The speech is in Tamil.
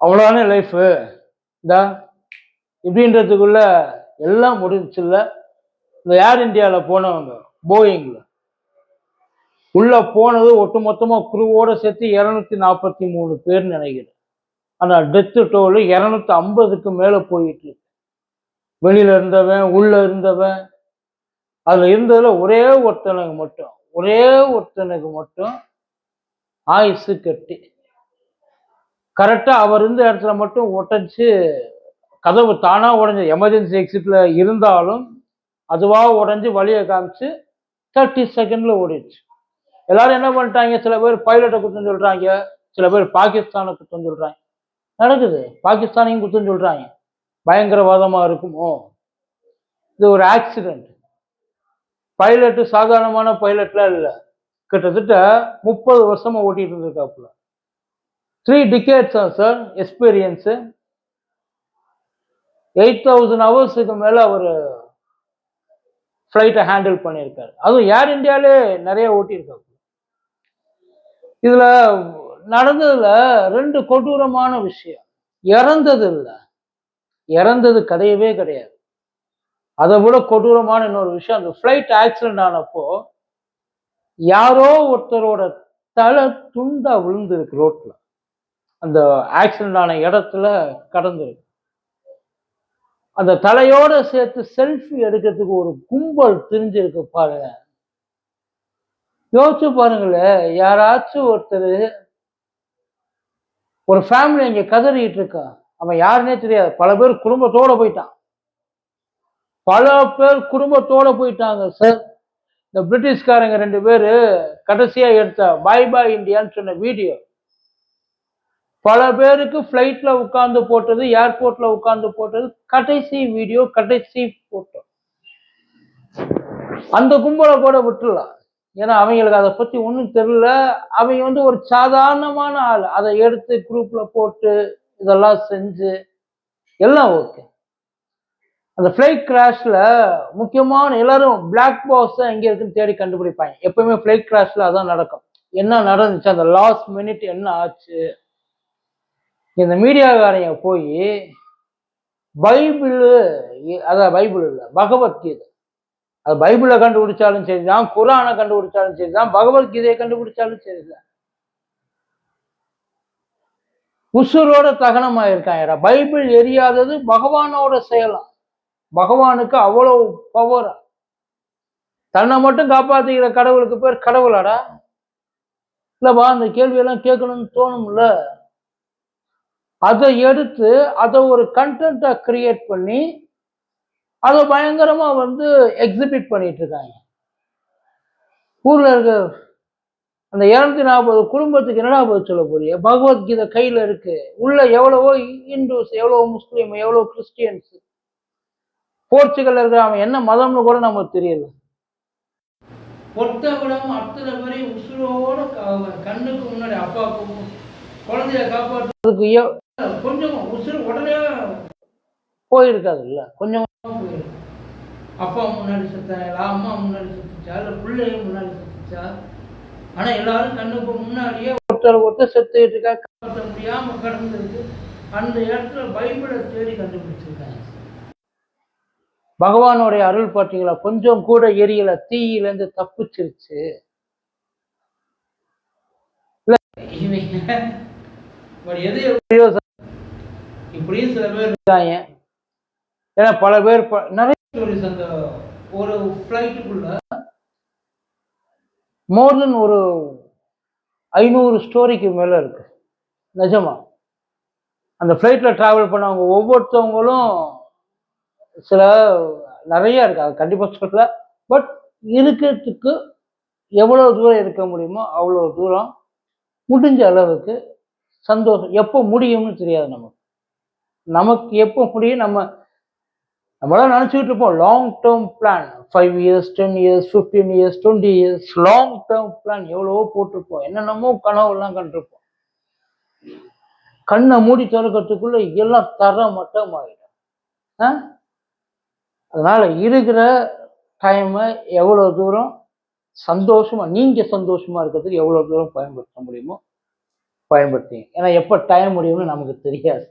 அவ்வளோதானே லைஃபு இந்தா இப்படின்றதுக்குள்ள எல்லாம் முடிஞ்சில்ல இந்த ஏர் இந்தியாவில் போனவங்க போயிங்கில் உள்ளே போனது ஒட்டு மொத்தமாக குருவோடு சேர்த்து இரநூத்தி நாற்பத்தி மூணு பேர் நினைக்கிறேன். ஆனால் டெத்து டோலு இரநூத்தி ஐம்பதுக்கு மேலே போயிட்டு இருக்கு. வெளியில் இருந்தவன் உள்ளே இருந்தவன். அதில் இருந்ததில் ஒரே ஒருத்தனுக்கு மட்டும் ஒரே ஒருத்தனுக்கு மட்டும் ஆயுசு கட்டி. கரெக்டாக அவர் இருந்த இடத்துல மட்டும் உடஞ்சி கதவு தானாக உடஞ்சி எமர்ஜென்சி எக்ஸிட்டில் இருந்தாலும் அதுவாக உடஞ்சி வழியை காமிச்சு தேர்ட்டி செகண்டில் ஓடிடுச்சு. எல்லாரும் என்ன பண்ணிட்டாங்க? சில பேர் பைலட்டை குத்தம் சொல்கிறாங்க சில பேர் பாகிஸ்தானை குத்தம் சொல்கிறாங்க நடக்குது. பாகிஸ்தானையும் குத்தம் சொல்கிறாங்க பயங்கரவாதமாக இருக்குமோ? இது ஒரு ஆக்சிடெண்ட் பைலட்டு சாதாரணமான பைலட்லாம் இல்லை. கிட்டத்தட்ட முப்பது வருஷமாக ஓட்டிகிட்டு இருந்திருக்காப்புல. த்ரீ டிகேட்ஸா சார் எக்ஸ்பீரியன்ஸு எயிட் தௌசண்ட் ஹவர்ஸுக்கு மேலே அவர் ஃப்ளைட்டை ஹேண்டில் பண்ணியிருக்காரு. அதுவும் ஏர் இந்தியாவிலே நிறைய ஓட்டியிருக்காரு. இதில் நடந்ததுல ரெண்டு கொடூரமான விஷயம். இறந்தது இல்லை இறந்தது கிடையவே கிடையாது. அதை விட கொடூரமான இன்னொரு விஷயம் அந்த ஃப்ளைட் ஆக்சிடென்ட் ஆனப்போ யாரோ ஒருத்தரோட தலை துண்டா விழுந்திருக்கு ரோட்டில் அந்த ஆக்சிடென்ட் ஆன இடத்துல கடந்துருக்கு அந்த தலையோட சேர்த்து செல்ஃபி எடுக்கிறதுக்கு ஒரு கும்பல் திரிஞ்சிருக்கு பாருங்க. யோசிச்சு பாருங்களேன் யாராச்சும் ஒருத்தர் ஒரு ஃபேமிலி இங்க கதறிட்டு இருக்கான் அவன் யாருன்னே தெரியாது. பல பேர் குடும்பத்தோட போயிட்டான். பல பேர் குடும்பத்தோட போயிட்டாங்க சார் இந்த பிரிட்டிஷ்காரங்க ரெண்டு பேரு கடைசியா எடுத்த பாய் பாய் இந்தியான்னு சொன்ன வீடியோ பல பேருக்கு ஃப்ளைட்டில் உட்காந்து போட்டது ஏர்போர்ட்டில் உட்காந்து போட்டது கடைசி வீடியோ கடைசி ஃபோட்டோ அந்த கும்பலை கூட விட்டுலாம் ஏன்னா அவங்களுக்கு அதை பற்றி ஒன்றும் தெரியல. அவங்க வந்து ஒரு சாதாரணமான ஆள். அதை எடுத்து குரூப்பில் போட்டு இதெல்லாம் செஞ்சு எல்லாம் ஓகே அந்த ஃப்ளைட் கிராஷில் முக்கியமான எல்லாரும் பிளாக் பாக்ஸ் எங்கே இருக்குன்னு தேடி கண்டுபிடிப்பாங்க. எப்பவுமே ஃப்ளைட் கிராஷில் அதான் நடக்கும். என்ன நடந்துச்சு? அந்த லாஸ்ட் மினிட் என்ன ஆச்சு? இந்த மீடியாக்காரங்க போய் பைபிள் அதான் பைபிள் இல்லை பகவத்கீதை. அது பைபிளை கண்டுபிடிச்சாலும் சரிதான் குரானை கண்டுபிடிச்சாலும் சரிதான் பகவத்கீதையை கண்டுபிடிச்சாலும் சரிதான். உசுரோட தகனமாயிருக்காங்கடா. பைபிள் எரியாதது பகவானோட செயலாம் பகவானுக்கு அவ்வளவு பவரா தன்னை மட்டும் காப்பாத்திக்கிற கடவுளுக்கு பேர் கடவுளாடா? இல்லைப்பா அந்த கேள்வியெல்லாம் கேட்கணும்னு தோணும்ல. அதை எடுத்து அதை ஒரு கண்டென்ட்டா கிரியேட் பண்ணி அதை பயங்கரமா வந்து எக்ஸிபிட் பண்ணிட்டு இருக்காங்க. ஊர்ல இருக்க அந்த இருநூத்தி நாற்பது குடும்பத்துக்கு என்னடா பதில் சொல்ல போறீங்க? பகவத்கீதை கையில இருக்கு. உள்ள எவ்வளவோ இந்துஸ் எவ்வளவோ முஸ்லீம் எவ்வளவோ கிறிஸ்டியன்ஸ். போர்ச்சுகல்ல இருக்கிற அவன் என்ன மதம்னு கூட நமக்கு தெரியல. ஒருத்தவிடம் அத்தனை பேரையும் உசுரோட கண்ணுக்கு முன்னாடி அப்பாவுக்கு குழந்தைய காப்பாற்றுறதுக்கு கொஞ்சம் உசுறு உடனே போயிருக்காது இல்ல கொஞ்சம் அப்பா முன்னாடி செத்தாங்க இல்ல அம்மா முன்னாடி செத்துச்சா இல்ல பிள்ளைங்க முன்னாடி செத்துச்சா? ஆனா எல்லாரும் கண்ணுக்கு முன்னாடியே ஒருத்தர் ஒருத்தர் செத்துக்கிட்டு இருக்கா காப்பாற்ற முடியாம கடந்திருக்கு அந்த இடத்துல பைபிளை தேடி கண்டுபிடிச்சிருக்காங்க. பகவானுடைய அருள் பார்த்தீங்களா? கொஞ்சம் கூட எரியல தீயிலேருந்து தப்பிச்சிருச்சு. இல்ல, இவங்க இப்படியும் சில பேர் இருக்காங்க. ஏன்னா பல பேர் நிறைய ஸ்டோரிஸ் அந்த ஒரு ஃப்ளைட்டுக்குள்ள மோர் தென் ஒரு ஐநூறு ஸ்டோரிக்கு மேல இருக்கு. நிஜமா. அந்த ஃப்ளைட்ல டிராவல் பண்ணவங்க ஒவ்வொருத்தவங்களும் சில நிறைய இருக்கு. அது கண்டிப்பா சொல்ல பட் இருக்கிறதுக்கு எவ்வளவு தூரம் இருக்க முடியுமோ அவ்வளோ தூரம் முடிஞ்ச அளவுக்கு சந்தோஷம். எப்போ முடியும்னு தெரியாது நமக்கு. நமக்கு எப்போ முடியும்? நம்ம நம்மளாம் நினச்சிக்கிட்டு இருப்போம். Long term plan five years ten years fifteen years twenty years long term plan எவ்வளவோ போட்டிருப்போம். என்னென்னமோ கனவுலாம் கண்டிருப்போம். கண்ணை மூடி திறக்கிறதுக்குள்ள எல்லாம் தர மட்டம் ஆகிடும் ஆ? அதனால இருக்கிற டைமை எவ்வளோ தூரம் சந்தோஷமா நீங்க சந்தோஷமா இருக்கிறதுக்கு எவ்வளோ தூரம் பயன்படுத்த முடியுமோ பயன்படுத்திங்க. ஏன்னா எப்போ டைம் முடியும்னு நமக்கு தெரியாது.